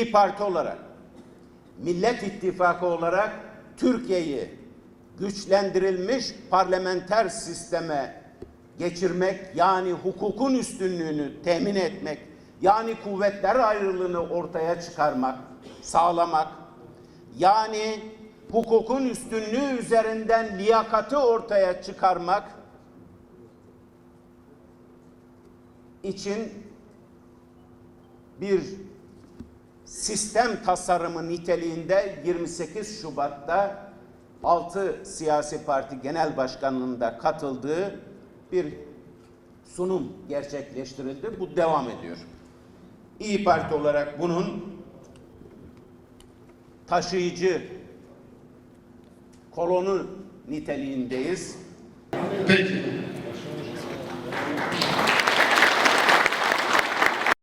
İyi Parti olarak, Millet İttifakı olarak Türkiye'yi güçlendirilmiş parlamenter sisteme geçirmek yani hukukun üstünlüğünü temin etmek yani kuvvetler ayrılığını ortaya çıkarmak, sağlamak yani hukukun üstünlüğü üzerinden liyakati ortaya çıkarmak için bir sistem tasarımı niteliğinde 28 Şubat'ta 6 siyasi parti genel başkanlığında katıldığı bir sunum gerçekleştirildi. Bu devam ediyor. İyi Parti olarak bunun taşıyıcı kolonu niteliğindeyiz. Peki.